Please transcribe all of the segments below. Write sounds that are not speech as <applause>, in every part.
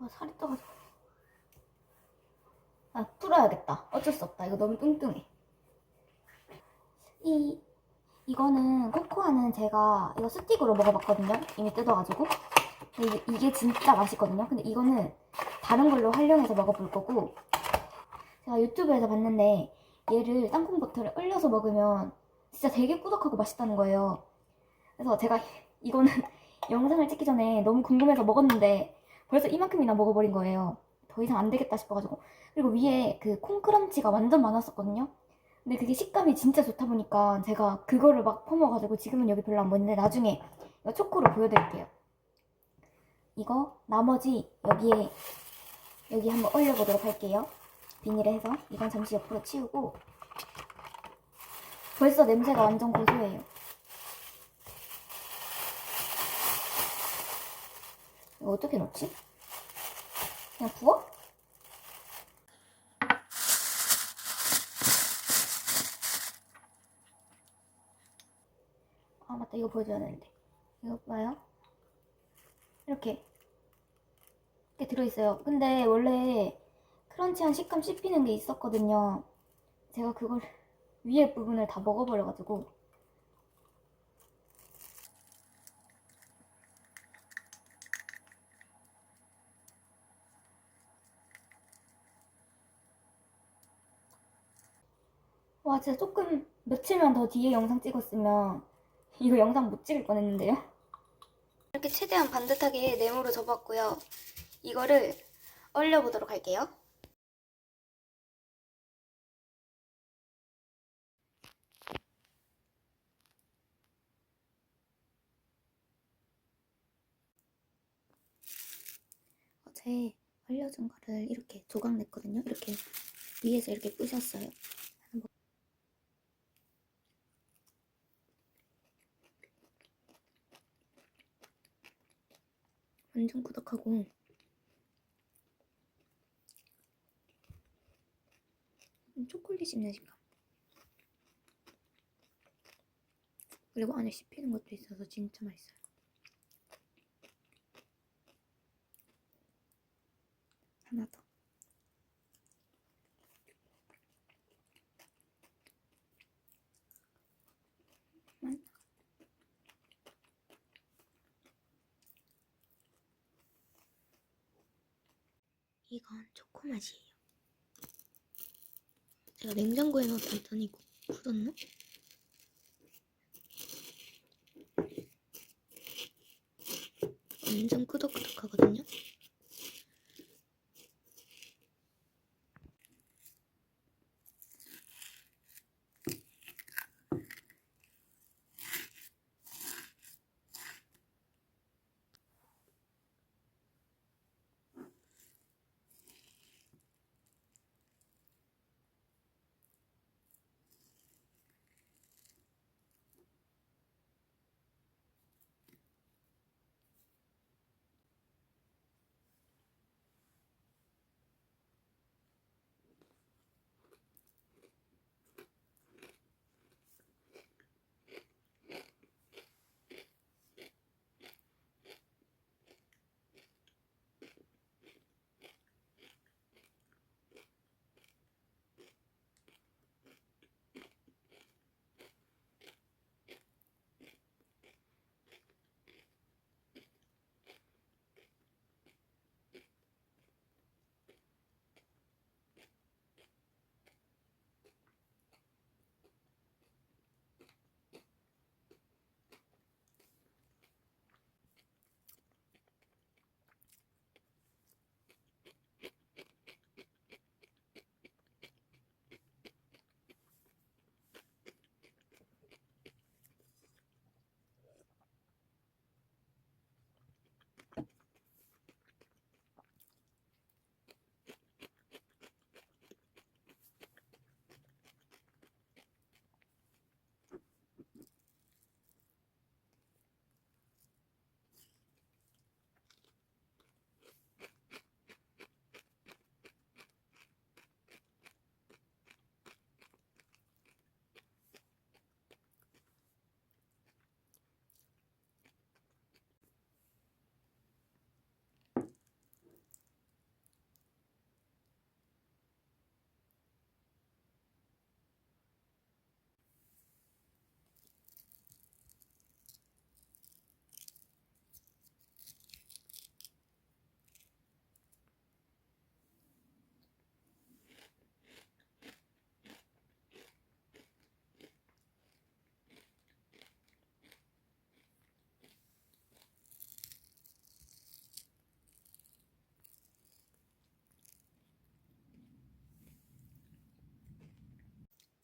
아, 살이 떠가지고. 아, 풀어야겠다. 어쩔 수 없다. 이거 너무 뚱뚱해. 이, 이거는 코코아는 제가 이거 스틱으로 먹어봤거든요. 이미 뜯어가지고. 근데 이게, 이게 진짜 맛있거든요. 근데 이거는 다른 걸로 활용해서 먹어볼 거고. 제가 유튜브에서 봤는데 얘를 땅콩 버터를 얼려서 먹으면 진짜 되게 꾸덕하고 맛있다는 거예요. 그래서 제가 <laughs> 이거는 영상을 찍기 전에 너무 궁금해서 먹었는데 벌써 이만큼이나 먹어버린 거예요. 더 이상 안 되겠다 싶어가지고. 그리고 위에 그 콩크런치가 완전 많았었거든요. 근데 그게 식감이 진짜 좋다 보니까 제가 그거를 막 퍼먹어가지고 지금은 여기 별로 안 보이는데 나중에 이거 초코로 보여드릴게요. 이거 나머지 여기에 여기 한번 올려보도록 할게요. 비닐에 해서 이건 잠시 옆으로 치우고 벌써 냄새가 완전 고소해요. 이거 어떻게 넣지? 그냥 부어? 아 맞다. 이거 보여줘야 되는데. 이거 봐요. 이렇게. 이렇게 들어있어요. 근데 원래 크런치한 식감 씹히는 게 있었거든요. 제가 그걸 위에 부분을 다 먹어버려가지고 와 진짜 조금 며칠만 더 뒤에 영상 찍었으면 이거 영상 못 찍을 뻔했는데요? 이렇게 최대한 반듯하게 네모로 접었고요. 이거를 얼려보도록 할게요. 어제 얼려준 거를 이렇게 조각 냈거든요. 이렇게 위에서 이렇게 부셨어요 완전 꾸덕하고. 초콜릿 씹는 식감 그리고 안에 씹히는 것도 있어서 진짜 맛있어요. 하나 더 이건 초코 맛이에요. 제가 냉장고에 넣었더니 이거 굳었나? 완전 끄덕끄덕 하거든요.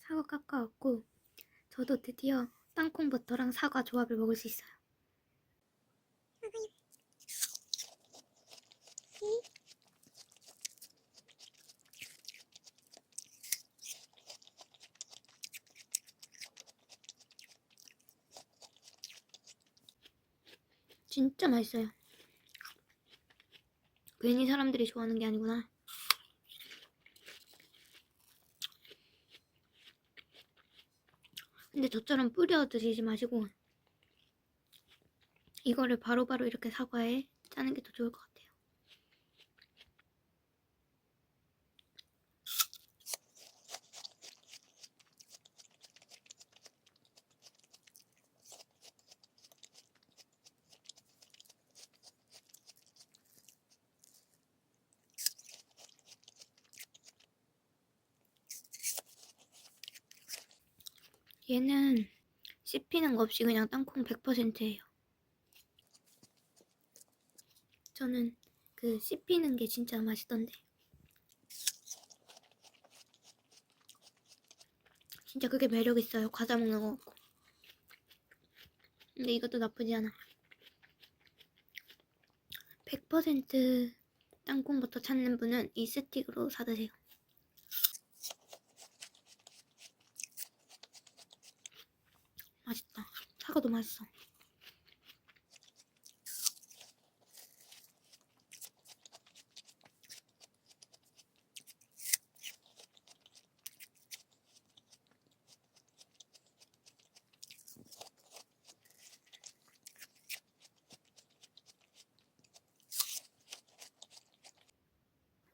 사과 깎아왔고 저도 드디어 땅콩 버터랑 사과 조합을 먹을 수 있어요. 진짜 맛있어요. 괜히 사람들이 좋아하는 게 아니구나. 근데 저처럼 뿌려 드시지 마시고 이거를 바로바로 이렇게 사과에 짜는 게 더 좋을 것 같아요. 얘는 씹히는 거 없이 그냥 땅콩 100%예요. 저는 그 씹히는 게 진짜 맛있던데. 진짜 그게 매력 있어요. 과자 먹는 거 같고. 근데 이것도 나쁘지 않아. 100% 땅콩부터 찾는 분은 이 스틱으로 사드세요. 맛있다. 사과도 맛있어.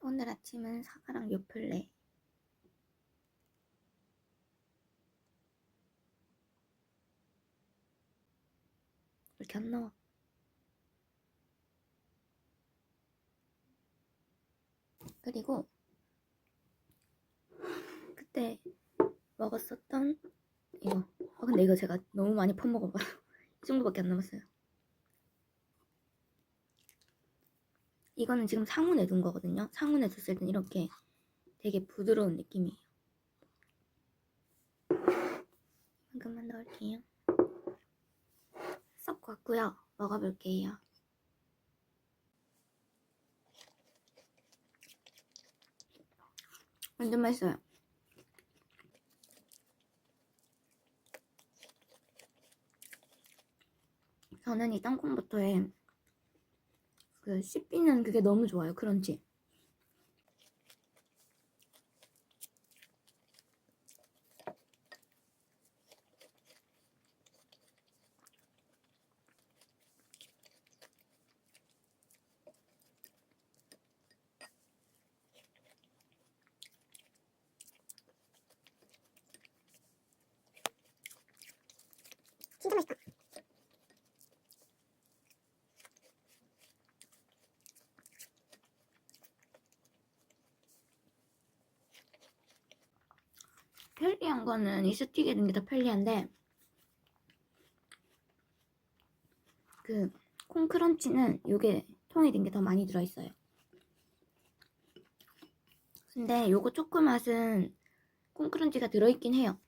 오늘 아침은 사과랑 요플레. 이렇게 안 나와? 그리고 그때 먹었었던 이거. 아 근데 이거 제가 너무 많이 퍼먹어봐요. <laughs> 이 정도밖에 안 남았어요. 이거는 지금 상온에 둔 거거든요. 상온에 뒀을 땐 이렇게 되게 부드러운 느낌이에요. 이만큼만 넣을게요. 섞었고요. 먹어볼게요. 완전 맛있어요. 저는 이 땅콩버터에 그 씹히는 그게 너무 좋아요. 크런치. 진짜 맛있다. 편리한 거는 이 스틱에 있는 게 더 편리한데 그 콩크런치는 요게 통에 든게더 많이 들어있어요. 근데 요거 초코 맛은 콩크런치가 들어있긴 해요.